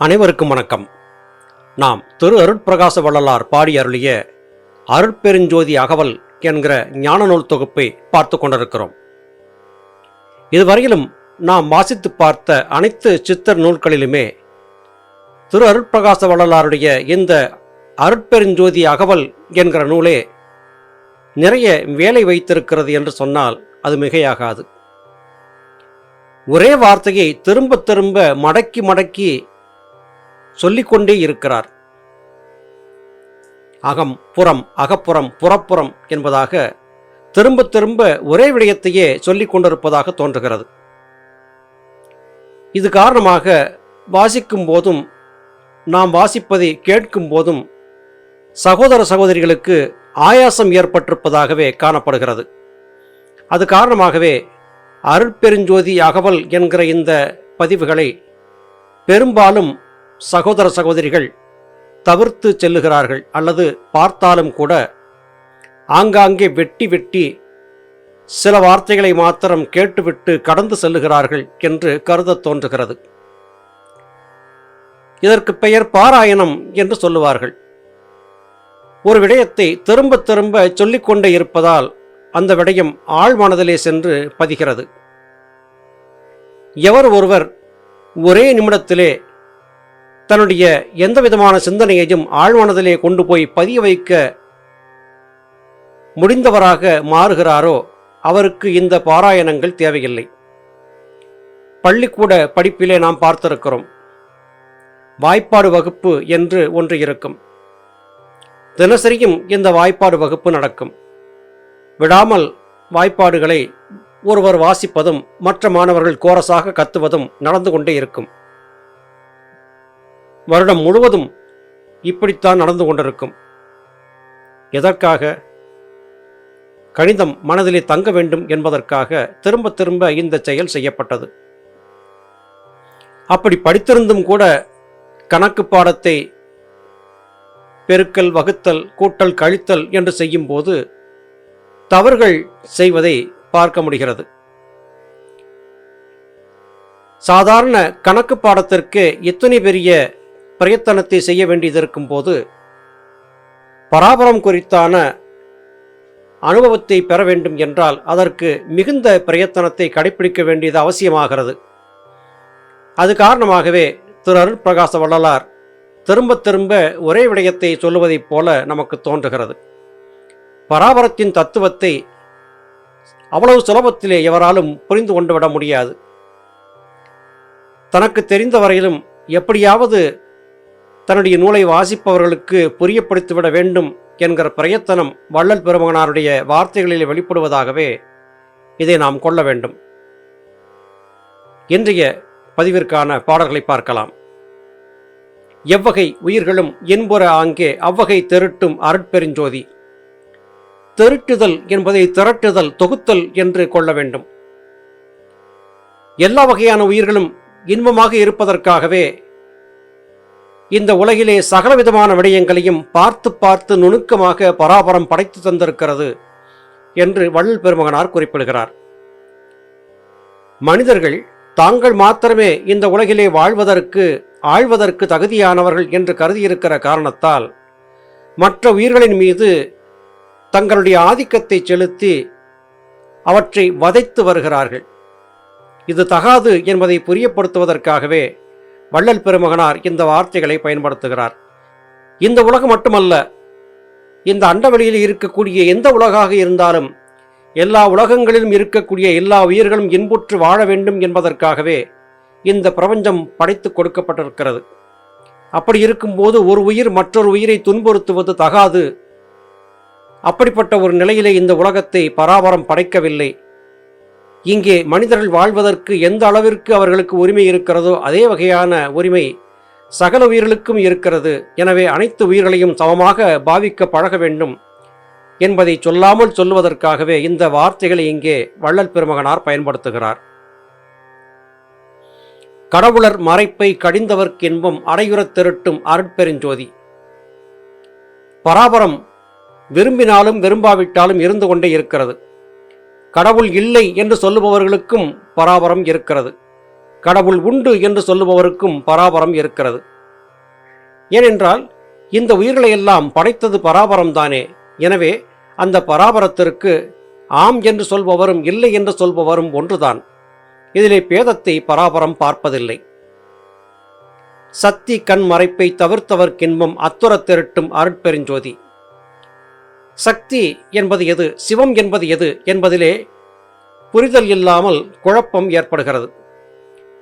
அனைவருக்கும் வணக்கம். நாம் திரு அருட்பிரகாச வள்ளலார் பாடி அருளிய அருட்பெருஞ்சோதி அகவல் என்கிற ஞான நூல் தொகுப்பை பார்த்து கொண்டிருக்கிறோம். இதுவரையிலும் நாம் வாசித்து பார்த்த அனைத்து சித்தர் நூல்களிலுமே திரு அருட்பிரகாச வள்ளலாருடைய இந்த அருட்பெருஞ்சோதி அகவல் என்கிற நூலே நிறைய வேலை வைத்திருக்கிறது என்று சொன்னால் அது மிகையாகாது. ஒரே வார்த்தையை திரும்ப திரும்ப மடக்கி மடக்கி சொல்லிக்கொண்டே இருக்கிறார். அகம் புறம் அகப்புறம் புறப்புறம் என்பதாக திரும்ப திரும்ப ஒரே விடயத்தையே சொல்லிக் கொண்டிருப்பதாக தோன்றுகிறது. இது காரணமாக வாசிக்கும் போதும் நாம் வாசிப்பதை கேட்கும் போதும் சகோதர சகோதரிகளுக்கு ஆயாசம் ஏற்பட்டிருப்பதாகவே காணப்படுகிறது. அது காரணமாகவே அருட்பெருஞ்சோதி அகவல் என்கிற இந்த பதிவுகளை பெரும்பாலும் சகோதர சகோதரிகள் தவிர்த்து செல்லுகிறார்கள் அல்லது பார்த்தாலும் கூட ஆங்காங்கே வெட்டி வெட்டி சில வார்த்தைகளை மாத்திரம் கேட்டுவிட்டு கடந்து செல்லுகிறார்கள் என்று கருத தோன்றுகிறது. இதற்கு பெயர் பாராயணம் என்று சொல்லுவார்கள். ஒரு விடயத்தை திரும்ப திரும்ப சொல்லிக்கொண்டே இருப்பதால் அந்த விடயம் ஆழ்மனதிலே சென்று பதிகிறது. எவர் ஒருவர் ஒரே நிமிடத்திலே தன்னுடைய எந்த விதமான சிந்தனையையும் ஆழ்மனதிலே கொண்டு போய் பதிய வைக்க முடிந்தவராக மாறுகிறாரோ அவருக்கு இந்த பாராயணங்கள் தேவையில்லை. பள்ளிக்கூட படிப்பிலே நாம் பார்த்திருக்கிறோம். வாய்ப்பாடு வகுப்பு என்று ஒன்று இருக்கும். தினசரியும் இந்த வாய்ப்பாடு வகுப்பு நடக்கும். விடாமல் வாய்ப்பாடுகளை ஒருவர் வாசிப்பதும் மற்ற மாணவர்கள் கோரசாக கத்துவதும் நடந்து கொண்டே இருக்கும். வருடம் முழுவதும் இப்படித்தான் நடந்து கொண்டிருக்கும். எதற்காக? கணிதம் மனதிலே தங்க வேண்டும் என்பதற்காக திரும்ப திரும்ப இந்த செயல் செய்யப்பட்டது. அப்படி படித்திருந்தும் கூட கணக்கு பாடத்தை பெருக்கல் வகுத்தல் கூட்டல் கழித்தல் என்று செய்யும்போது தவறுகள் செய்வதை பார்க்க முடிகிறது. சாதாரண கணக்கு பாடத்திற்கு இத்தனை பெரிய பிரயத்தனத்தை செய்ய வேண்டியது இருக்கும் போது பராபரம் குறித்தான அனுபவத்தை பெற வேண்டும் என்றால் அதற்கு மிகுந்த பிரயத்தனத்தை கடைபிடிக்க வேண்டியது அவசியமாகிறது. அது காரணமாகவே திரு அருட்பிரகாச வள்ளலார் திரும்ப திரும்ப ஒரே விடயத்தை சொல்லுவதைப் போல நமக்கு தோன்றுகிறது. பராபரத்தின் தத்துவத்தை அவ்வளவு சுலபத்திலே எவராலும் புரிந்து கொண்டு விட முடியாது. தனக்கு தெரிந்த வரையிலும் எப்படியாவது தன்னுடைய நூலை வாசிப்பவர்களுக்கு புரியப்படுத்திவிட வேண்டும் என்கிற பிரயத்தனம் வள்ளல் பெருமகனாருடைய வார்த்தைகளில் வெளிப்படுவதாகவே இதை நாம் கொள்ள வேண்டும். இன்றைய பதிவிற்கான பாடல்களை பார்க்கலாம். எவ்வகை உயிர்களும் என்புற ஆங்கே அவ்வகை தெருட்டும் அருட்பெருஞ்சோதி. தெருட்டுதல் என்பதை திரட்டுதல் தொகுத்தல் என்று கொள்ள வேண்டும். எல்லா வகையான உயிர்களும் இன்பமாக இருப்பதற்காகவே இந்த உலகிலே சகலவிதமான விடயங்களையும் பார்த்து பார்த்து நுணுக்கமாக பராபரம் படைத்து தந்திருக்கிறது என்று வள்ளல் பெருமகனார் குறிப்பிடுகிறார். மனிதர்கள் தாங்கள் மாத்திரமே இந்த உலகிலே வாழ்வதற்கு ஆழ்வதற்கு தகுதியானவர்கள் என்று கருதியிருக்கிற காரணத்தால் மற்ற உயிர்களின் மீது தங்களுடைய ஆதிக்கத்தை செலுத்தி அவற்றை வதைத்து வருகிறார்கள். இது தகாது என்பதை புரியப்படுத்துவதற்காகவே வள்ளல் பெருமகனார் இந்த வார்த்தைகளை பயன்படுத்துகிறார். இந்த உலகம் மட்டுமல்ல இந்த அண்டவெளியில் இருக்கக்கூடிய எந்த உலகாக இருந்தாலும் எல்லா உலகங்களிலும் இருக்கக்கூடிய எல்லா உயிர்களும் இன்புற்று வாழ வேண்டும் என்பதற்காகவே இந்த பிரபஞ்சம் படைத்து கொடுக்கப்பட்டிருக்கிறது. அப்படி இருக்கும்போது ஒரு உயிர் மற்றொரு உயிரை துன்புறுத்துவது தகாது. அப்படிப்பட்ட ஒரு நிலையிலே இந்த உலகத்தை பராபரம் படைக்கவில்லை. இங்கே மனிதர்கள் வாழ்வதற்கு எந்த அளவிற்கு அவர்களுக்கு உரிமை இருக்கிறதோ அதே வகையான உரிமை சகல உயிர்களுக்கும் இருக்கிறது. எனவே அனைத்து உயிர்களையும் சமமாக பாவிக்க பழக வேண்டும் என்பதை சொல்லாமல் சொல்லுவதற்காகவே இந்த வார்த்தைகளை இங்கே வள்ளல் பெருமகனார் பயன்படுத்துகிறார். கடவுளர் மறைப்பை கடிந்தவர்க்கு இன்பம் அடையுறத் திருட்டும் அருட்பெருஞ்சோதி பராபரம் விரும்பினாலும் விரும்பாவிட்டாலும் இருந்து கொண்டே இருக்கிறது. கடவுள் இல்லை என்று சொல்லுபவர்களுக்கும் பராபரம் இருக்கிறது. கடவுள் உண்டு என்று சொல்லுபவருக்கும் பராபரம் இருக்கிறது. ஏனென்றால் இந்த உயிர்களை எல்லாம் படைத்தது பராபரம் தானே. எனவே அந்த பராபரத்திற்கு ஆம் என்று சொல்பவரும் இல்லை என்று சொல்பவரும் ஒன்றுதான். இதிலே பேதத்தை பராபரம் பார்ப்பதில்லை. சத்தி கண் மறைப்பை தவிர்த்தவர்க்கின்பம் அத்துரத் திரட்டும் அருட்பெருஞ்சோதி. சக்தி என்பது எது? சிவம் என்பது எது? என்பதிலே புரிதல் இல்லாமல் குழப்பம் ஏற்படுகிறது.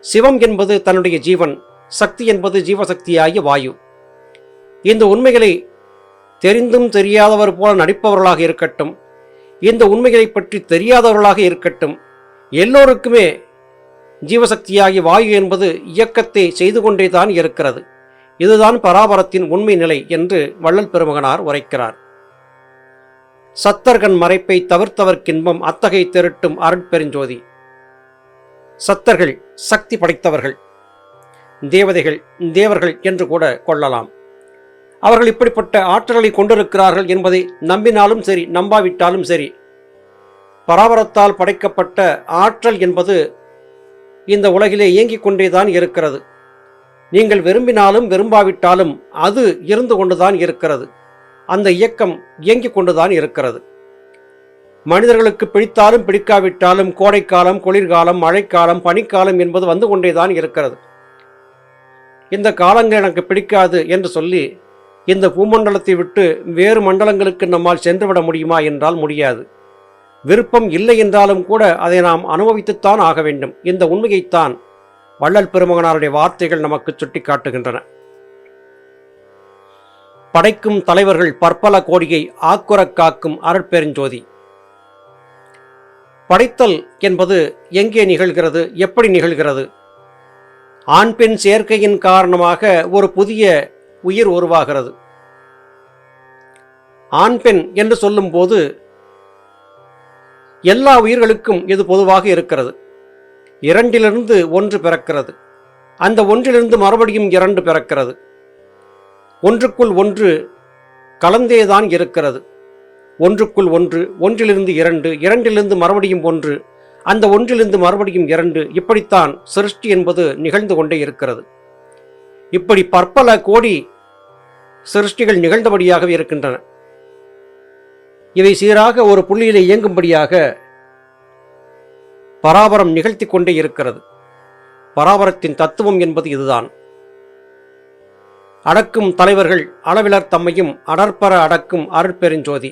சிவம் என்பது தன்னுடைய ஜீவன் சக்தி என்பது ஜீவசக்தியாகிய வாயு. இந்த உண்மைகளை தெரிந்தும் தெரியாதவர் போல நடிப்பவர்களாக இருக்கட்டும் இந்த உண்மைகளை பற்றி தெரியாதவர்களாக இருக்கட்டும் எல்லோருக்குமே ஜீவசக்தியாகி வாயு என்பது இயக்கத்தை செய்து கொண்டே தான் இருக்கிறது. இதுதான் பராபரத்தின் உண்மை நிலை என்று வள்ளல் பெருமகனார் உரைக்கிறார். சத்தர்கன் மறைப்பை தவிர்த்தவர்க்கின்பம் அத்தகை திரட்டும் அருட்பெருஞ்சோதி சத்தர்கள் சக்தி படைத்தவர்கள். தேவதைகள் தேவர்கள் என்று கூட கொள்ளலாம். அவர்கள் இப்படிப்பட்ட ஆற்றலை கொண்டிருக்கிறார்கள் என்பதை நம்பினாலும் சரி நம்பாவிட்டாலும் சரி பராபரத்தால் படைக்கப்பட்ட ஆற்றல் என்பது இந்த உலகிலே இயங்கிக் கொண்டேதான் இருக்கிறது. நீங்கள் விரும்பினாலும் விரும்பாவிட்டாலும் அது இருந்து கொண்டுதான் இருக்கிறது. அந்த இயக்கம் இயங்கிக் கொண்டுதான் இருக்கிறது. மனிதர்களுக்கு பிடித்தாலும் பிடிக்காவிட்டாலும் கோடைக்காலம் குளிர்காலம் மழைக்காலம் பனிக்காலம் என்பது வந்து கொண்டேதான் இருக்கிறது. இந்த காலங்கள் எனக்கு பிடிக்காது என்று சொல்லி இந்த பூமண்டலத்தை விட்டு வேறு மண்டலங்களுக்கு நம்மால் சென்றுவிட முடியுமா என்றால் முடியாது. விருப்பம் இல்லை என்றாலும் கூட அதை நாம் அனுபவித்துத்தான் ஆக வேண்டும். இந்த உண்மையைத்தான் வள்ளல் பெருமகனாருடைய வார்த்தைகள் நமக்கு சுட்டிக்காட்டுகின்றன. படைக்கும் தலைவர்கள் பற்பல கோடியை ஆக்குறக் காக்கும் அருட்பெருஞ்சோதி. படைத்தல் என்பது எங்கே நிகழ்கிறது எப்படி நிகழ்கிறது? ஆண் பெண் சேர்க்கையின் காரணமாக ஒரு புதிய உயிர் உருவாகிறது. ஆண் பெண் என்று சொல்லும்போது எல்லா உயிர்களுக்கும் இது பொதுவாக இருக்கிறது. இரண்டிலிருந்து ஒன்று பிறக்கிறது. அந்த ஒன்றிலிருந்து மறுபடியும் இரண்டு பிறக்கிறது. ஒன்றுக்குள் ஒன்று கலந்தேதான் இருக்கிறது. ஒன்றுக்குள் ஒன்று ஒன்றிலிருந்து இரண்டு இரண்டிலிருந்து மறுபடியும் ஒன்று அந்த ஒன்றிலிருந்து மறுபடியும் இரண்டு இப்படித்தான் சிருஷ்டி என்பது நிகழ்ந்து கொண்டே இருக்கிறது. இப்படி பற்பல கோடி சிருஷ்டிகள் நிகழ்ந்தபடியாகவே இருக்கின்றன. இவை சீராக ஒரு புள்ளியிலே இயங்கும்படியாக பராபரம் நிகழ்த்தி கொண்டே இருக்கிறது. பராபரத்தின் தத்துவம் என்பது இதுதான். அடக்கும் தலைவர்கள் அளவிலர் தம்மையும் அடற்பர அடக்கும் அருட்பெருஞ்சோதி.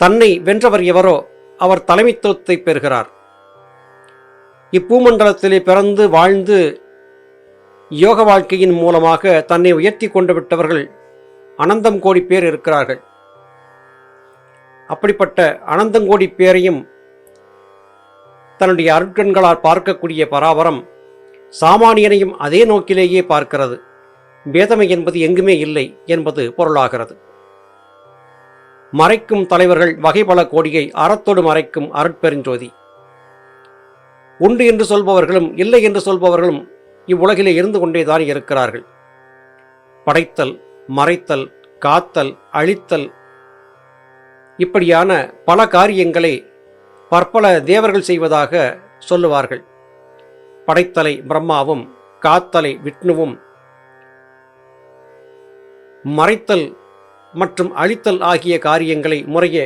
தன்னை வென்றவர் எவரோ அவர் தலைமைத்துவத்தை பெறுகிறார். இப்பூமண்டலத்திலே பிறந்து வாழ்ந்து யோக வாழ்க்கையின் மூலமாக தன்னை உயர்த்தி கொண்டு விட்டவர்கள் அனந்தம் கோடி பேர் இருக்கிறார்கள். அப்படிப்பட்ட அனந்தங்கோடி பேரையும் தன்னுடைய அருட்கண்களால் பார்க்கக்கூடிய பராபரம் சாமானியனையும் அதே நோக்கிலேயே பார்க்கிறது. பேதமை என்பது எங்குமே இல்லை என்பது பொருளாகிறது. மறைக்கும் தலைவர்கள் வகை பல கோடியை அறத்தோடு மறைக்கும் அருட்பெருஞ்சோதி உண்டு என்று சொல்பவர்களும் இல்லை என்று சொல்பவர்களும் இவ்வுலகிலே இருந்து கொண்டேதான் இருக்கிறார்கள். படைத்தல் மறைத்தல் காத்தல் அழித்தல் இப்படியான பல காரியங்களை பற்பல தேவர்கள் செய்வதாக சொல்லுவார்கள். படைத்தலை பிரம்மாவும் காத்தலை விஷ்ணுவும். மறைத்தல் மற்றும் அழித்தல் ஆகிய காரியங்களை முறையே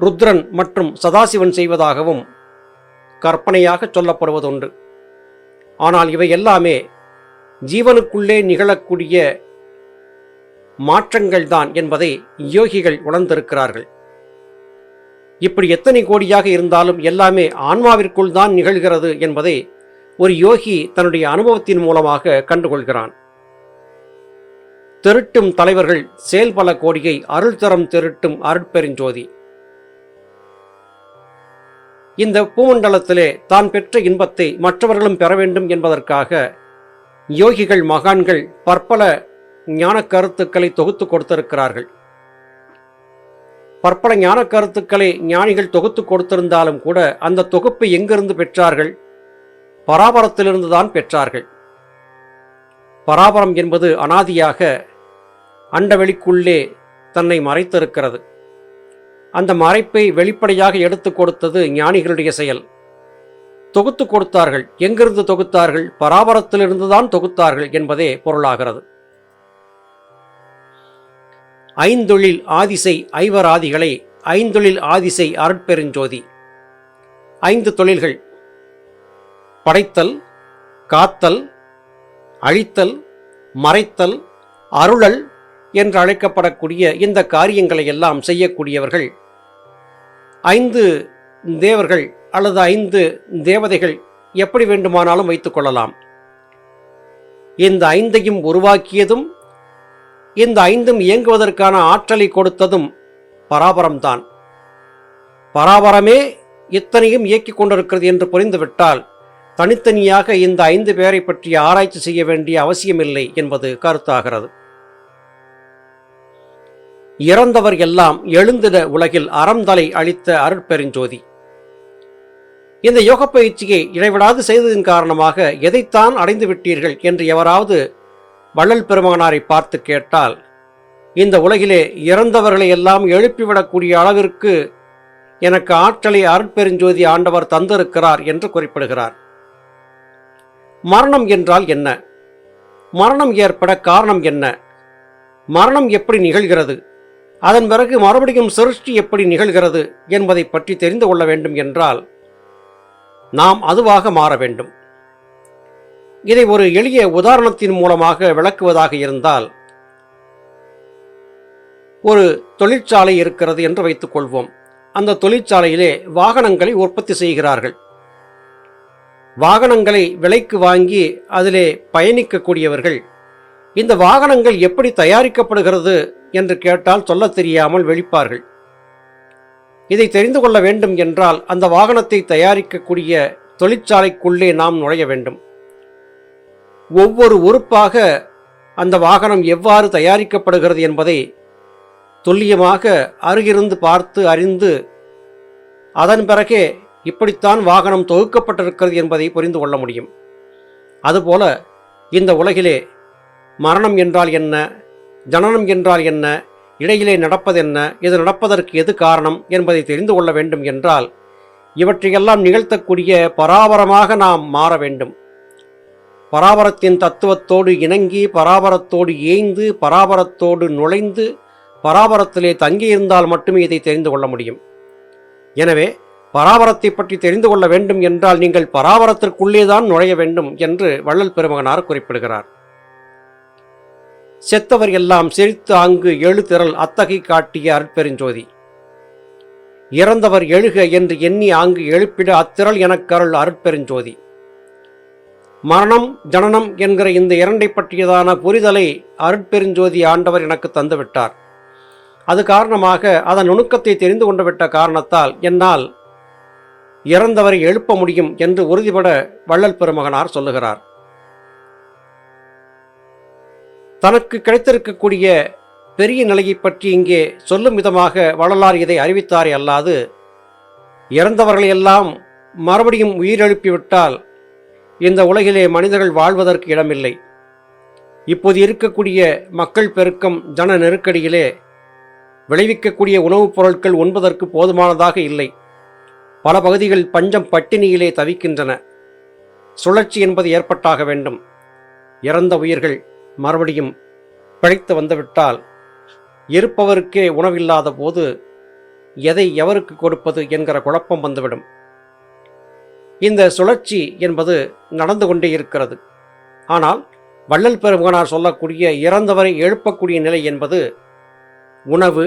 ருத்ரன் மற்றும் சதாசிவன் செய்வதாகவும் கற்பனையாக சொல்லப்படுவதுண்டு. ஆனால் இவை எல்லாமே ஜீவனுக்குள்ளே நிகழக்கூடிய மாற்றங்கள்தான் என்பதை யோகிகள் உணர்ந்திருக்கிறார்கள். இப்படி எத்தனை கோடியாக இருந்தாலும் எல்லாமே ஆன்மாவிற்குள் தான் நிகழ்கிறது என்பதை ஒரு யோகி தன்னுடைய அனுபவத்தின் மூலமாக கண்டுகொள்கிறான். திருட்டும் தலைவர்கள் செயல்பல கோடியை அருள் தரம் திருட்டும் அருட்பெருஞ்சோதி இந்த பூமண்டலத்திலே தான் பெற்ற இன்பத்தை மற்றவர்களும் பெற வேண்டும் என்பதற்காக யோகிகள் மகான்கள் பற்பல ஞான கருத்துக்களை தொகுத்து கொடுத்திருக்கிறார்கள். பற்பல ஞான கருத்துக்களை ஞானிகள் தொகுத்து கொடுத்திருந்தாலும் கூட அந்த தொகுப்பை எங்கிருந்து பெற்றார்கள்? பராபரத்திலிருந்து தான் பெற்றார்கள். பராபரம் என்பது அனாதியாக அண்டவெளிக்குள்ளே தன்னை மறைத்திருக்கிறது. அந்த மறைப்பை வெளிப்படையாக எடுத்து கொடுத்தது ஞானிகளுடைய செயல். தொகுத்து கொடுத்தார்கள். எங்கிருந்து தொகுத்தார்கள்? பராபரத்திலிருந்து தான் தொகுத்தார்கள் என்பதே பொருளாகிறது. ஐந்தொழில் ஆதிசை ஐவராதிகளை ஐந்தொழில் ஆதிசை அருட்பெருஞ்சோதி. ஐந்து தொழில்கள். படைத்தல் காத்தல் அழித்தல் மறைத்தல் அருளல் என்று அழைக்கப்படக்கூடிய இந்த காரியங்களை எல்லாம் செய்யக்கூடியவர்கள். ஐந்து தேவர்கள் அல்லது ஐந்து தேவதைகள் எப்படி வேண்டுமானாலும் வைத்துக் கொள்ளலாம். இந்த ஐந்தையும் உருவாக்கியதும் இந்த ஐந்தும் இயங்குவதற்கான ஆற்றலை கொடுத்ததும் பராபரம்தான். பராபரமே இத்தனையும் இயக்கிக் கொண்டிருக்கிறது என்று புரிந்துவிட்டால் தனித்தனியாக இந்த ஐந்து பேரை பற்றி ஆராய்ச்சி செய்ய வேண்டிய அவசியமில்லை என்பது கருத்தாகிறது. இறந்தவர் எல்லாம் எழுந்திட உலகில் அறந்தலை அளித்த அருட்பெருஞ்சோதி. இந்த யோக பயிற்சியை இடைவிடாது செய்ததன் காரணமாக எதைத்தான் அடைந்து விட்டீர்கள் என்று எவராவது வள்ளல் பெருமகனாரை பார்த்து கேட்டால் இந்த உலகிலே இறந்தவர்களை எல்லாம் எழுப்பிவிடக்கூடிய அளவிற்கு எனக்கு ஆற்றலை அருட்பெருஞ்சோதி ஆண்டவர் தந்திருக்கிறார் என்று குறிப்பிடுகிறார். மரணம் என்றால் என்ன? மரணம் ஏற்பட காரணம் என்ன? மரணம் எப்படி நிகழ்கிறது? அதன் பிறகு மறுபடியும் சிருஷ்டி எப்படி நிகழ்கிறது என்பதை பற்றி தெரிந்து கொள்ள வேண்டும் என்றால் நாம் அதுவாக மாற வேண்டும். இதை ஒரு எளிய உதாரணத்தின் மூலமாக விளக்குவதாக இருந்தால் ஒரு தொழிற்சாலை இருக்கிறது என்று வைத்துக் கொள்வோம். அந்த தொழிற்சாலையிலே வாகனங்களை உற்பத்தி செய்கிறார்கள். வாகனங்களை விலைக்கு வாங்கி அதிலே பயணிக்கக்கூடியவர்கள். இந்த வாகனங்கள் எப்படி தயாரிக்கப்படுகிறது என்று கேட்டால் சொல்லத் தெரியாமல் வெளிப்பார்கள் இதை தெரிந்து கொள்ள வேண்டும் என்றால் அந்த வாகனத்தை தயாரிக்கக்கூடிய தொழிற்சாலைக்குள்ளே நாம் நுழைய வேண்டும். ஒவ்வொரு உறுப்பாக அந்த வாகனம் எவ்வாறு தயாரிக்கப்படுகிறது என்பதை துல்லியமாக அருகிருந்து பார்த்து அறிந்து அதன் பிறகே இப்படித்தான் வாகனம் தொகுக்கப்பட்டிருக்கிறது என்பதை புரிந்து கொள்ள முடியும். அதுபோல இந்த உலகிலே மரணம் என்றால் என்ன? ஜனனம் என்றால் என்ன? இடையிலே நடப்பதென்ன இது நடப்பதற்கு எது காரணம் என்பதை தெரிந்து கொள்ள வேண்டும் என்றால் இவற்றையெல்லாம் நிகழ்த்தக்கூடிய பராபரமாக நாம் மாற வேண்டும். பராபரத்தின் தத்துவத்தோடு இணங்கி பராபரத்தோடு ஏய்ந்து பராபரத்தோடு நுழைந்து பராபரத்திலே தங்கியிருந்தால் மட்டுமே இதை தெரிந்து கொள்ள முடியும். எனவே பராபரத்தை பற்றி தெரிந்து கொள்ள வேண்டும் என்றால் நீங்கள் பராபரத்திற்குள்ளேதான் நுழைய வேண்டும் என்று வள்ளல் பெருமகனார் குறிப்பிடுகிறார். செத்தவர் எல்லாம் சிரித்து அங்கு எழு திரள் அத்தகை காட்டிய அருட்பெருஞ்சோதி. இறந்தவர் எழுக என்று எண்ணி ஆங்கு எழுப்பிட அத்திரள் எனக்கருள் அருட்பெருஞ்சோதி. மரணம் ஜனனம் என்கிற இந்த இரண்டை பற்றியதான புரிதலை அருட்பெருஞ்சோதி ஆண்டவர் எனக்கு தந்துவிட்டார். அது காரணமாக அதன் நுணுக்கத்தை தெரிந்து கொண்டுவிட்ட காரணத்தால் என்னால் இறந்தவரை எழுப்ப முடியும் என்று உறுதிபட வள்ளல் பெருமகனார் சொல்லுகிறார். தனக்கு கிடைத்திருக்கக்கூடிய பெரிய நிலையை பற்றி இங்கே சொல்லும் விதமாக வள்ளலார் இதை அறிவித்தாரே அல்லாது இறந்தவர்களையெல்லாம் மறுபடியும் உயிரெழுப்பிவிட்டால் இந்த உலகிலே மனிதர்கள் வாழ்வதற்கு இடமில்லை. இப்போது இருக்கக்கூடிய மக்கள் பெருக்கம் ஜன நெருக்கடியிலே விளைவிக்கக்கூடிய உணவுப் பொருட்கள் உண்பதற்கு போதுமானதாக இல்லை. பல பகுதிகள் பஞ்சம் பட்டினியிலே தவிக்கின்றன. சுழற்சி என்பது ஏற்பட்டாக வேண்டும். இறந்த உயிர்கள் மறுபடியும் பிழைத்து வந்துவிட்டால் இருப்பவருக்கே உணவில்லாத போது எதை எவருக்கு கொடுப்பது என்கிற குழப்பம் வந்துவிடும். இந்த சுழற்சி என்பது நடந்து கொண்டே இருக்கிறது. ஆனால் வள்ளல் பெருமகனார் சொல்லக்கூடிய இறந்தவரை எழுப்பக்கூடிய நிலை என்பது உணவு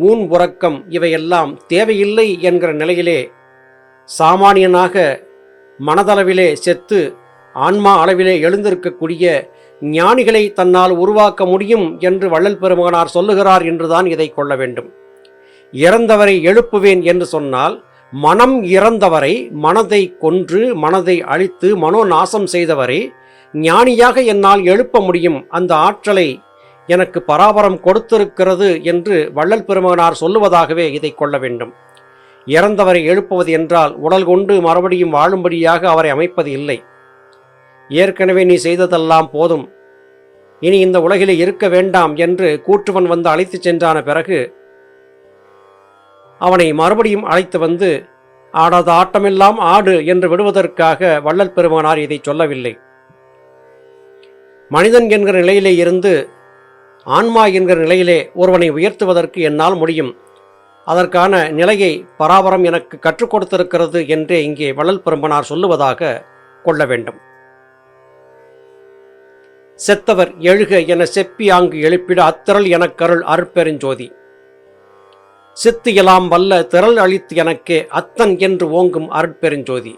மூன் உறக்கம் இவையெல்லாம் தேவையில்லை என்கிற நிலையிலே சாமானியனாக மனதளவிலே செத்து ஆன்மா அளவிலே எழுந்திருக்கக்கூடிய ஞானிகளை தன்னால் உருவாக்க முடியும் என்று வள்ளல் பெருமகனார் சொல்லுகிறார் என்றுதான் இதை கொள்ள வேண்டும். இறந்தவரை எழுப்புவேன் என்று சொன்னால் மனம் இறந்தவரை மனதை கொன்று மனதை அழித்து மனோநாசம் செய்தவரை ஞானியாக என்னால் எழுப்ப முடியும். அந்த ஆற்றலை எனக்கு பராபரம் கொடுத்திருக்கிறது என்று வள்ளல் பெருமகனார் சொல்லுவதாகவே இதை கொள்ள வேண்டும். இறந்தவரை எழுப்புவது என்றால் உடல் கொண்டு மறுபடியும் வாழும்படியாக அவரை அமைப்பது இல்லை. ஏற்கனவே நீ செய்ததெல்லாம் போதும். இனி இந்த உலகிலே இருக்க வேண்டாம் என்று கூற்றுவன் வந்து அழைத்துச் சென்றான பிறகு அவனை மறுபடியும் அழைத்து வந்து ஆடாத ஆட்டமெல்லாம் ஆடு என்று விடுவதற்காக வள்ளல் பெருமானார் இதை சொல்லவில்லை. மனிதன் என்கிற நிலையிலே இருந்து ஆன்மா என்கிற நிலையிலே ஒருவனை உயர்த்துவதற்கு என்னால் முடியும். அதற்கான நிலையை பராபரம் எனக்கு கற்றுக் கொடுத்திருக்கிறது என்றே இங்கே வள்ளல் பெரும்பனார் சொல்லுவதாக கொள்ள வேண்டும். செத்தவர் எழுக என செப்பி ஆங்கு எழுப்பிட அத்திரள் எனக்கருள் அருட்பெருஞ்சோதி சித்து எலாம் வல்ல திரள் அழித்து எனக்கே அத்தன் என்று ஓங்கும் அருட்பெருஞ்சோதி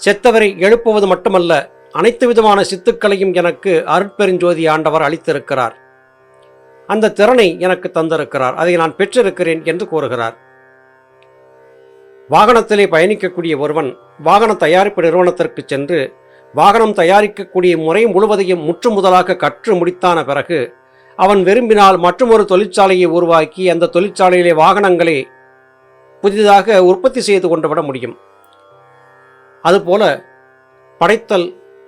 செத்தவரை எழுப்புவது மட்டுமல்ல அனைத்து விதமான சித்துக்களையும் எனக்கு அருட்பெருஞ்சோதி ஆண்டவர் அளித்திருக்கிறார். அந்த திறனை எனக்கு தந்திருக்கிறார். அதை நான் பெற்றிருக்கிறேன் என்று கூறுகிறார். வாகனத்திலே பயணிக்கக்கூடிய ஒருவன் வாகன தயாரிப்பு நிறுவனத்திற்கு சென்று வாகனம் தயாரிக்கக்கூடிய முறை முழுவதையும் முற்று முதலாக கற்று முடித்தான பிறகு அவன் விரும்பினால் மற்றொரு தொழிற்சாலையை உருவாக்கி அந்த தொழிற்சாலையிலே வாகனங்களை புதிதாக உற்பத்தி செய்து கொண்டு விட முடியும். அதுபோல படைத்தல்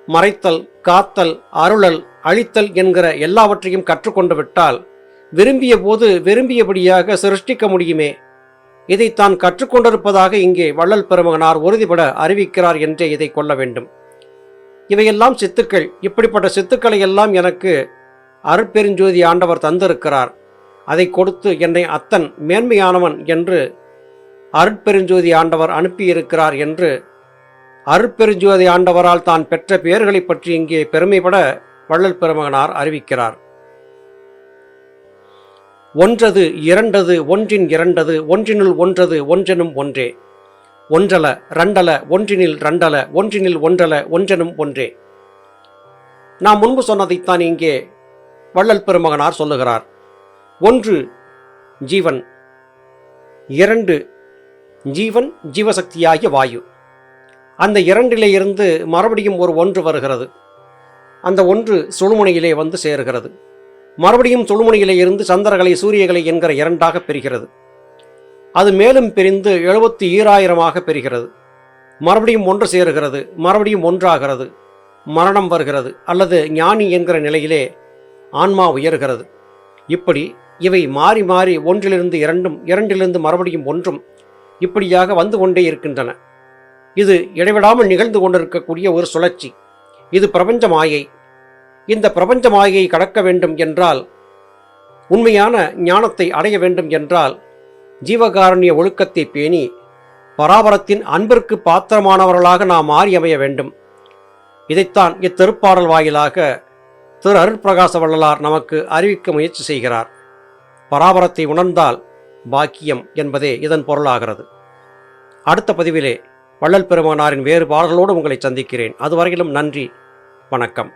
மறைத்தல் காத்தல் அருளல் அழித்தல் என்கிற எல்லாவற்றையும் கற்றுக்கொண்டு விட்டால் விரும்பிய போது விரும்பியபடியாக சிருஷ்டிக்க முடியுமே? இதை தான் கற்றுக்கொண்டிருப்பதாக இங்கே வள்ளல் பெருமகனார் உறுதிபட அறிவிக்கிறார் என்றே இதை கொள்ள வேண்டும். இவையெல்லாம் சித்துக்கள். இப்படிப்பட்ட சித்துக்களை எல்லாம் எனக்கு அருட்பெருஞ்சோதி ஆண்டவர் தந்திருக்கிறார். அதை கொடுத்து என்னை அத்தன் மேன்மையானவன் என்று அருட்பெருஞ்சோதி ஆண்டவர் அனுப்பியிருக்கிறார் என்று அருட்பெருஞ்சோதி ஆண்டவரால் தான் பெற்ற பெயர்களைப் பற்றி இங்கே பெருமைப்பட வள்ளல் பெருமகனார் அறிவிக்கிறார். ஒன்றது இரண்டது ஒன்றின் இரண்டது ஒன்றினுள் ஒன்றது ஒன்றெனும் ஒன்றே. ஒன்றல ரண்டல ஒன்றினில் ரண்டல ஒன்றினில் ஒன்றல ஒன்றெனும் ஒன்றே. நாம் முன்பு சொன்னதைத்தான் இங்கே வள்ளல் பெருமகனார் சொல்லுகிறார். ஒன்று ஜீவன். இரண்டு ஜீவன் ஜீவசக்தியாகிய வாயு. அந்த இரண்டிலே இருந்து மறுபடியும் ஒரு ஒன்று வருகிறது. அந்த ஒன்று சுழுமுனையிலே வந்து சேருகிறது. மறுபடியும் சுழுமுனையிலே இருந்து சந்திரகலை சூரியகலை என்கிற இரண்டாக பெறுகிறது அது மேலும் பிரிந்து எழுபத்தி ஈராயிரமாக பெறுகிறது மறுபடியும் ஒன்று சேருகிறது மறுபடியும் ஒன்றாகிறது. மரணம் வருகிறது அல்லது ஞானி என்கிற நிலையிலே ஆன்மா உயர்கிறது. இப்படி இவை மாறி மாறி ஒன்றிலிருந்து இரண்டும் இரண்டிலிருந்து மறுபடியும் ஒன்றும் இப்படியாக வந்து கொண்டே இருக்கின்றன. இது இடைவிடாமல் நிகழ்ந்து கொண்டிருக்கக்கூடிய ஒரு சுழற்சி. இது பிரபஞ்ச மாயை. இந்த பிரபஞ்ச மாயையை கடக்க வேண்டும் என்றால் உண்மையான ஞானத்தை அடைய வேண்டும் என்றால் ஜீவகாரண்ய ஒழுக்கத்தை பேணி பராபரத்தின் அன்பிற்கு பாத்திரமானவர்களாக நாம் மாறி அமைய வேண்டும். இதைத்தான் இத்திருப்பாடல் வாயிலாக திரு அருட்பிரகாச வள்ளலார் நமக்கு அறிவிக்க முயற்சி செய்கிறார். பராபரத்தை உணர்ந்தால் பாக்கியம் என்பதே இதன் பொருளாகிறது. அடுத்த பதிவிலே வள்ளல் பெருமானாரின் வேறு பாடல்களோடு உங்களை சந்திக்கிறேன். அதுவரையிலும் நன்றி வணக்கம்.